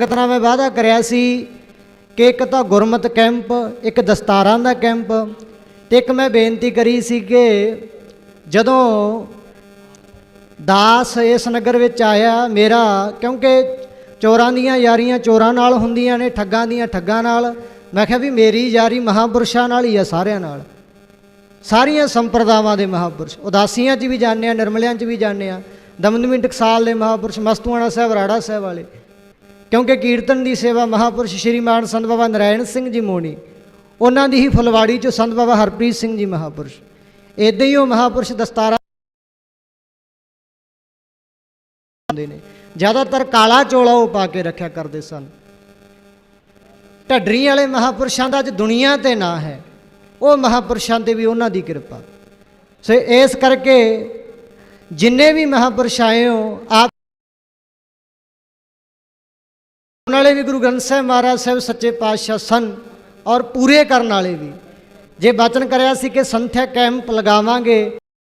ਸੰਗਤ ਨਾਲ ਮੈਂ ਵਾਅਦਾ ਕਰਿਆ ਸੀ ਕਿ ਇੱਕ ਤਾਂ ਗੁਰਮਤ ਕੈਂਪ, ਇੱਕ ਦਸਤਾਰਾਂ ਦਾ ਕੈਂਪ ਤੇ ਇੱਕ ਮੈਂ ਬੇਨਤੀ ਕਰੀ ਸੀ ਕਿ ਜਦੋਂ ਦਾਸ ਇਸ ਨਗਰ ਵਿੱਚ ਆਇਆ, ਮੇਰਾ ਕਿਉਂਕਿ ਚੋਰਾਂ ਦੀਆਂ ਯਾਰੀਆਂ ਚੋਰਾਂ ਨਾਲ ਹੁੰਦੀਆਂ ਨੇ, ਠੱਗਾਂ ਦੀਆਂ ਠੱਗਾਂ ਨਾਲ, ਮੈਂ ਕਿਹਾ ਵੀ ਮੇਰੀ ਯਾਰੀ ਮਹਾਪੁਰਸ਼ਾਂ ਨਾਲ ਹੀ ਆ ਸਾਰਿਆਂ ਨਾਲ। ਸਾਰੀਆਂ ਸੰਪਰਦਾਵਾਂ ਦੇ ਮਹਾਪੁਰਸ਼, ਉਦਾਸੀਆਂ 'ਚ ਵੀ ਜਾਂਦੇ ਆ, ਨਿਰਮਲਿਆਂ 'ਚ ਵੀ ਜਾਂਦੇ ਆ, ਦਮਦਮੀ ਟਕਸਾਲ ਦੇ ਮਹਾਪੁਰਸ਼, ਮਸਤੂਆਣਾ ਸਾਹਿਬ, ਰਾੜਾ ਸਾਹਿਬ ਵਾਲੇ। ਕਿਉਂਕਿ ਕੀਰਤਨ ਦੀ ਸੇਵਾ ਮਹਾਪੁਰਸ਼ ਸ਼੍ਰੀ ਮਾਨ ਸੰਤ ਬਾਬਾ ਨਰਾਇਣ ਸਿੰਘ ਜੀ ਮੋਣੀ ਉਹਨਾਂ ਦੀ ਹੀ ਫੁਲਵਾੜੀ 'ਚੋਂ ਸੰਤ ਬਾਬਾ ਹਰਪ੍ਰੀਤ ਸਿੰਘ ਜੀ ਮਹਾਪੁਰਸ਼। ਇਦਾਂ ਹੀ ਉਹ ਮਹਾਪੁਰਸ਼ ਦਸਤਾਰਾ ਹੁੰਦੇ ਨੇ। ਜ਼ਿਆਦਾਤਰ ਕਾਲਾ ਚੋਲਾ ਉਹ ਪਾ ਕੇ ਰੱਖਿਆ ਕਰਦੇ ਸਨ। ਢੱਡਰੀ ਵਾਲੇ ਮਹਾਪੁਰਸ਼ਾਂ ਦਾ ਅੱਜ ਦੁਨੀਆ ਤੇ ਨਾਂ ਹੈ। ਉਹ ਮਹਾਪੁਰਸ਼ਾਂ ਤੇ ਵੀ ਉਹਨਾਂ ਦੀ ਕਿਰਪਾ। ਸੋ ਇਸ ਕਰਕੇ ਜਿੰਨੇ ਵੀ ਮਹਾਪੁਰਸ਼ ਆਏ ਹੋ, ਆਪ ਵਾਲੇ ਵੀ ਗੁਰੂ ਗ੍ਰੰਥ ਸਾਹਿਬ ਮਹਾਰਾਜ ਸਾਹਿਬ ਸੱਚੇ ਪਾਤਸ਼ਾਹ ਸਨ ਔਰ ਪੂਰੇ ਕਰਨ ਵਾਲੇ ਵੀ। ਜੇ ਬਚਨ ਕਰਿਆ ਸੀ ਕਿ ਸੰਥਿਆ ਕੈਂਪ ਲਗਾਵਾਂਗੇ